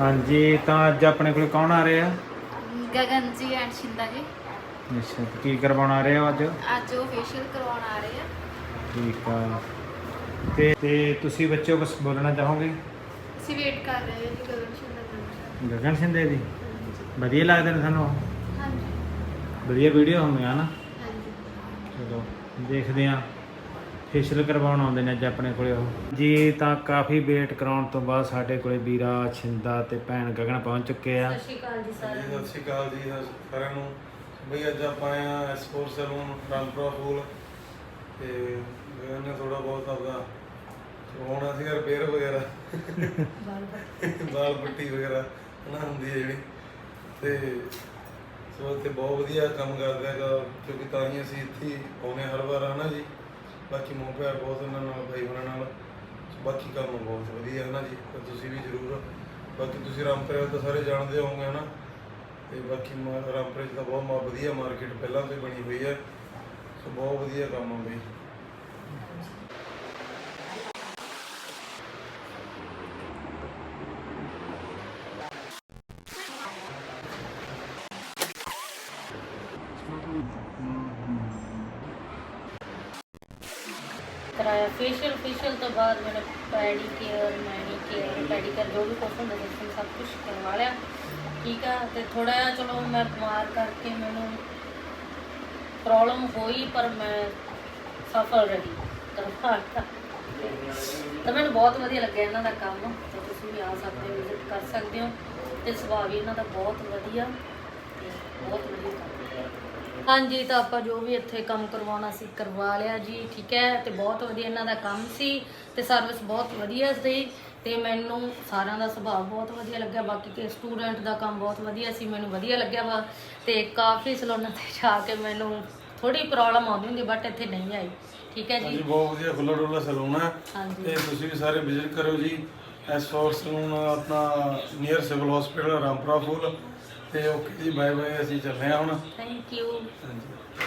ਹਾਂਜੀ ਤਾਂ ਅੱਜ ਆਪਣੇ ਕੋਲ ਕੌਣ ਆ ਰਿਹਾ? ਗਗਨ ਜੀ ਐਂਡ ਸ਼ਿੰਦਾ ਜੀ। ਅੱਛਾ ਤੇ ਕੀ ਕਰਵਾਉਣ ਆ ਰਿਹਾ ਅੱਜ? ਅੱਜ ਉਹ ਫੇਸ਼ੀਅਲ ਕਰਵਾਉਣ ਆ ਰਹੇ ਆ। ਠੀਕ ਆ। ਤੇ ਤੇ ਤੁਸੀਂ ਬੱਚਿਓ ਕੁਝ ਬੋਲਣਾ ਚਾਹੋਗੇ? ਅਸੀਂ ਵੇਟ ਕਰ ਰਹੇ ਹਾਂ ਜੀ ਗਗਨ ਸ਼ਿੰਦਾ ਦਾ ਗਗਨ ਸਿੰਧੇ ਦੀ? ਵਧੀਆ ਲੱਗਦੇ ਨੇ ਤੁਹਾਨੂੰ ਹਾਂਜੀ। ਵਧੀਆ ਵੀਡੀਓ ਹੁੰਦੀਆਂ ਨਾ? ਹਾਂਜੀ। ਚਲੋ ਦੇਖਦੇ ਆ ਫੇਸ਼ੀਅਲ ਕਰਵਾਉਣ ਆਉਂਦੇ ਨੇ ਅੱਜ ਆਪਣੇ ਕੋਲੇ ਉਹ। ਜੀ ਤਾਂ ਕਾਫੀ ਵੇਟ ਕਰਾਉਣ ਤੋਂ ਬਾਅਦ ਸਾਡੇ ਕੋਲੇ ਵੀਰਾ ਛਿੰਦਾ ਤੇ ਭੈਣ ਗਗਨ ਪਹੁੰਚ ਚੁੱਕੇ ਆ। ਸਤਿ ਸ਼੍ਰੀ ਅਕਾਲ ਜੀ ਜੀ ਸਾਰਿਆਂ ਨੂੰ। ਸਤਿ ਸ਼੍ਰੀ ਅਕਾਲ ਜੀ ਸਾਰਿਆਂ ਨੂੰ। ਬਈ ਅੱਜ ਆਪਾਂ ਆਏ ਆ ਐਸਪੋਰਟ ਸੈਲੂਨ ਰਾਮਪੁਰਾ ਫੂਲ ਤੇ ਇਹਨੇ ਥੋੜਾ ਬਹੁਤ ਆਪਦਾ ਹੋਣਾ ਸੀਗਾ ਰਿਪੇਅਰ ਵਗੈਰਾ ਵਾਲ ਪੱਟੀ ਵਗੈਰਾ ਨਾ ਹੁੰਦੀ ਹੈ ਜਿਹੜੀ। ਤੇ ਸੋ ਇੱਥੇ ਬਹੁਤ ਵਧੀਆ ਕੰਮ ਕਰਦਾ ਹੈਗਾ ਕਿਉਂਕਿ ਤਾਂ ਹੀ ਅਸੀਂ ਇੱਥੇ ਹਾਂ ਹਰ ਵਾਰ ਹਨਾ ਜੀ। ਬਾਕੀ ਮੋਹ ਪਿਆਰ ਬਹੁਤ ਉਹਨਾਂ ਨਾਲ ਭਾਈ ਉਹਨਾਂ ਨਾਲ। ਬਾਕੀ ਕੰਮ ਬਹੁਤ ਵਧੀਆ ਹੈ ਨਾ ਜੀ, ਤਾਂ ਤੁਸੀਂ ਵੀ ਜ਼ਰੂਰ, ਬਾਕੀ ਤੁਸੀਂ ਰਾਮਪੁਰੇ ਤਾਂ ਸਾਰੇ ਜਾਣਦੇ ਹੋਵੋਗੇ ਹਨਾ। ਤੇ ਬਾਕੀ ਮਾ- ਰਾਮਪੁਰੇ 'ਚ ਤਾਂ ਬਹੁਤ ਮਾ- ਵਧੀਆ ਮਾਰਕੀਟ ਪਹਿਲਾਂ ਤੋਂ ਹੀ ਬਣੀ ਹੋਈ ਹੈ। ਸੋ ਬਹੁਤ ਵਧੀਆ ਕੰਮ ਆ ਬਈ। ਕਰਾਇਆ। ਫੇਸ਼ੀਅਲ ਫੇਸ਼ੀਅਲ ਤੋਂ ਬਾਅਦ ਮੈंने ਪੈਡੀਕਿਅਰ ਮੈਨੀਕਿਅਰ ਪੈਡੀਕਿਅਰ ਜੋ ਵੀ ਕੁਛ ਹੁੰਦਾ ਸੀ ਸਭ ਕੁਝ ਕਰਵਾ ਲਿਆ। ਠੀਕ ਆ, ਤੇ ਥੋੜਾ ਜਿਹਾ ਚਲੋ ਮੈਂ ਬਿਮਾਰ ਕਰਕੇ ਮੈਨੂੰ ਪ੍ਰੋਬਲਮ ਹੋਈ, ਪਰ ਮੈਂ ਸਫਲ ਰਹੀ। ਕਰਵਾ ਤਾਂ ਮੈਨੂੰ ਬਹੁਤ ਵਧੀਆ ਲੱਗਿਆ ਇਹਨਾਂ ਦਾ ਕੰਮ। ਤਾਂ ਤੁਸੀਂ ਵੀ ਆ ਸਕਦੇ ਹੋ ਵਿਜ਼ਿਟ ਕਰ ਸਕਦੇ ਹੋ। ਤੇ ਸੁਭਾਅ ਵੀ ਇਹਨਾਂ ਦਾ ਬਹੁਤ ਵਧੀਆ ਤੇ ਬਹੁਤ ਵਧੀਆ ਕੰਮ। ਹਾਂਜੀ ਤਾਂ ਆਪਾਂ ਜੋ ਵੀ ਇੱਥੇ ਕੰਮ ਕਰਵਾਉਣਾ ਸੀ ਕਰਵਾ ਲਿਆ ਜੀ ਠੀਕ ਹੈ ਤੇ ਬਹੁਤ ਵਧੀਆ ਇਹਨਾਂ ਦਾ ਕੰਮ ਸੀ ਤੇ ਸਰਵਿਸ ਬਹੁਤ ਵਧੀਆ ਸੀ ਤੇ ਮੈਨੂੰ ਸਾਰਿਆਂ ਦਾ ਸੁਭਾਅ ਬਹੁਤ ਵਧੀਆ ਲੱਗਿਆ ਬਾਕੀ ਕਿ ਸਟੂਡੈਂਟ ਦਾ ਕੰਮ ਬਹੁਤ ਵਧੀਆ ਸੀ ਮੈਨੂੰ ਵਧੀਆ ਲੱਗਿਆ ਵਾ ਤੇ ਕਾਫੀ ਸਲੋਨਾਂ ਤੇ ਜਾ ਕੇ ਮੈਨੂੰ ਥੋੜੀ ਪ੍ਰੋਬਲਮ ਆਉਂਦੀ ਹੁੰਦੀ ਬਟ ਇੱਥੇ ਨਹੀਂ ਆਈ ਠੀਕ ਹੈ ਹਾਂਜੀ ਜੀ ਬਹੁਤ ਵਧੀਆ ਖੁੱਲਾ ਡੁੱਲਾ ਸੈਲੂਨ ਹੈ ਹਾਂਜੀ। ਤੇ ਤੁਸੀਂ ਵੀ ਸਾਰੇ ਵਿਜ਼ਿਟ ਕਰਿਓ ਜੀ ਐਸਪੋਰਟ ਸੈਲੂਨ ਆਪਣਾ near civil hospital Rampura Phul ਤੇ ਓਕੇ ਜੀ ਬਾਏ ਬਾਏ ਅਸੀਂ ਚੱਲੇ ਹਾਂ ਹੁਣ। ਥੈਂਕ ਯੂ ਹਾਂਜੀ।